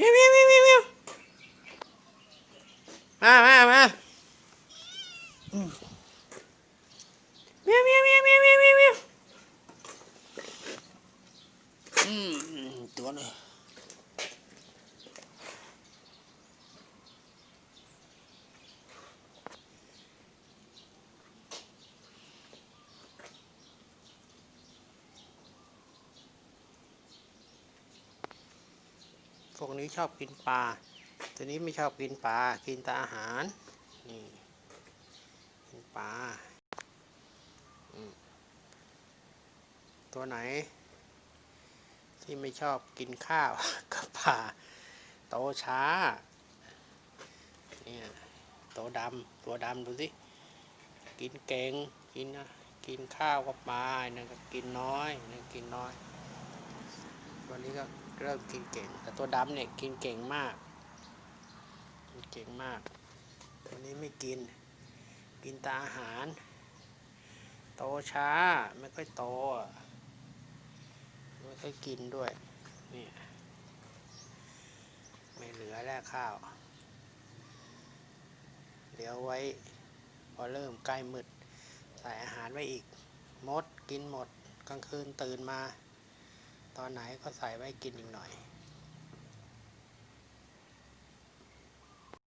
เมียวเมียวเมียวเมียวเมียวมามามาอืมเมียวเมียวเมียวเมียวเมียวเมียวเมียวอืมตัวเลย พวกนี้ชอบกินปลา ตัวนี้ไม่ชอบกินปลา กินแต่อาหาร นี่ กินปลา ตัวไหน ที่ไม่ชอบกินข้าวกับปลา โตช้า เนี่ยโตดำ ตัวดำดูสิ กินเก่ง กินนะกินข้าวกับปลานั่นก็กินน้อยนั่นกินน้อยตัวนี้ก็ เริ่มกินเก่ง แต่ตัวดำเนี่ยกินเก่งมาก กินเก่งมาก ตัวนี้ไม่กิน กินตาอาหาร โตช้าไม่ค่อยโตไม่ค่อยกินด้วย เนี่ย ไม่เหลือแล้วข้าว เดี๋ยวไว้ พอเริ่มใกล้มืด ใส่อาหารไว้อีก มดกินหมดกลางคืนตื่นมา ตอนไหนก็ใส่ไว้กินอีกหน่อย